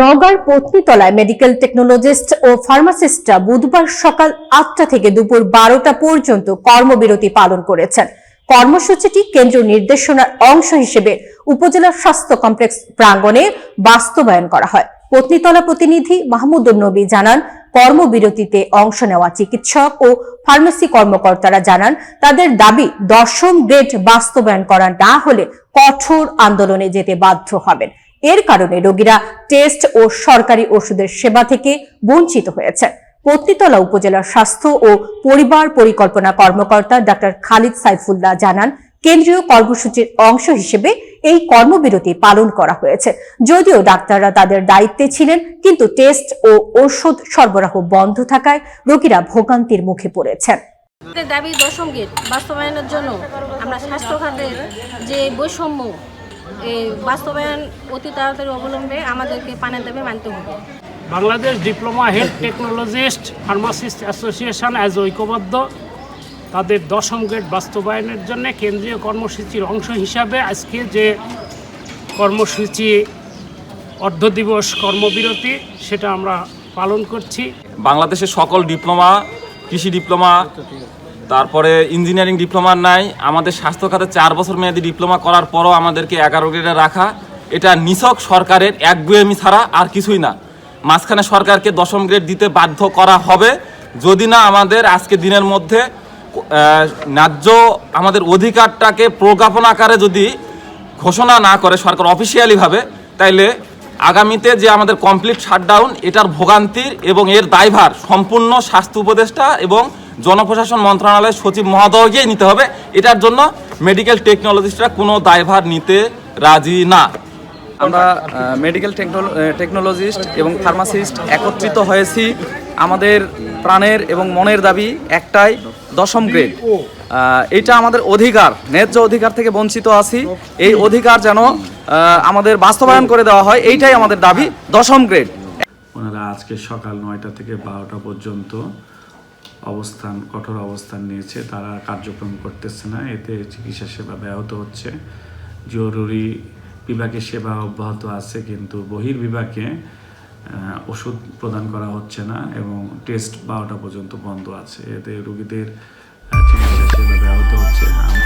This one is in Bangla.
নওগাঁর পত্নীতলায় মেডিকেল টেকনোলজিস্ট ও ফার্মাসিস্টরা বুধবার সকাল আটটা থেকে দুপুর বারোটা পর্যন্ত কর্মবিরতি পালন করেছেন। কর্মসূচিটি কেন্দ্রীয় নির্দেশনার অংশ হিসেবে উপজেলা স্বাস্থ্য কমপ্লেক্স প্রাঙ্গণে বাস্তবায়ন করা হয়। পত্নীতলা প্রতিনিধি মাহমুদুর নবী জানান, কর্মবিরতিতে অংশ নেওয়া চিকিৎসক ও ফার্মেসি কর্মকর্তারা জানান, তাদের দাবি দশম গ্রেড বাস্তবায়ন করা না হলে কঠোর আন্দোলনে যেতে বাধ্য হবেন। এর কারণে রোগীরা টেস্ট ও সরকারি ওষুধের সেবা থেকে বঞ্চিত হয়েছে। পত্নীতলা উপজেলার স্বাস্থ্য ও পরিবার পরিকল্পনা কর্মকর্তা ডাক্তার খালিদ সাইফুল্লাহ জানান, কেন্দ্রীয় কর্মসূচির অংশ হিসেবে এই কর্মবিরতি পালন করা হয়েছে। যদিও ডাক্তাররা তাদের দায়িত্বে ছিলেন, কিন্তু টেস্ট ও ঔষধ সরবরাহ বন্ধ থাকায় রোগীরা ভোগান্তির মুখে পড়েছেন। দাবি দশম গেট বাস্তবায়নের জন্য আমরা স্বাস্থ্য খাতের যে বৈষম্য বাস্তবায়ন অতি তাড়াতাড়ি অবলম্বে আমাদেরকে পানের দাবি মানতে হবে। Bangladesh diploma health technologist pharmacist association as ঐক্যবদ্ধ। তাদের দশম গ্রেড বাস্তবায়নের জন্য কেন্দ্রীয় কর্মসূচির অংশ হিসাবে আজকে যে কর্মসূচি অর্ধ দিবস কর্মবিরতি সেটা আমরা পালন করছি। বাংলাদেশের সকল ডিপ্লোমা কৃষি ডিপ্লোমা তারপরে ইঞ্জিনিয়ারিং ডিপ্লোমা নাই, আমাদের স্বাস্থ্য খাতে চার বছর মেয়াদি ডিপ্লোমা করার পরও আমাদেরকে এগারো গ্রেডে রাখা, এটা নিছক সরকারের একগুয়েমি ছাড়া আর কিছুই না। মাঝখানে সরকারকে দশম গ্রেড দিতে বাধ্য করা হবে, যদি না আমাদের আজকে দিনের মধ্যে ন্যায্য আমাদের অধিকারটাকে প্রজ্ঞাপন আকারে যদি ঘোষণা না করে সরকার অফিসিয়ালিভাবে তাইলে আগামীতে যে আমাদের কমপ্লিট শাটডাউন এটার ভোগান্তির এবং এর দায়ভার সম্পূর্ণ স্বাস্থ্য উপদেষ্টা এবং জনপ্রশাসন মন্ত্রণালয়ের সচিব মহোদয়কেই নিতে হবে। এটার জন্য মেডিকেল টেকনোলজিস্টরা কোনো দায়ভার নিতে রাজি না। আমরা মেডিকেল টেকনোলজিস্ট এবং ফার্মাসিস্ট একত্রিত হয়েছি। আমাদের প্রাণের এবং মনের দাবি একটাই, দশম গ্রেড এটা আমাদের অধিকার, ন্যায্য অধিকার থেকে বঞ্চিত আছি। এই অধিকার যেন আমাদের বাস্তবায়ন করে দেওয়া হয়, এইটাই আমাদের দাবি, দশম গ্রেড ওনারা আজকে সকাল নয়টা থেকে বারোটা পর্যন্ত অবস্থান, কঠোর অবস্থান নিয়েছে। তারা কার্যক্রম করতেছে না। এতে চিকিৎসা সেবা ব্যাহত হচ্ছে। জরুরি বিভাগের সেবা অব্যাহত আছে, কিন্তু বহির বিভাগে ওষুধ প্রদান করা হচ্ছে না এবং টেস্ট বারোটা পর্যন্ত বন্ধ আছে। এতে রুগীদের চিকিৎসা সেবা ব্যাহত হচ্ছে। আমরা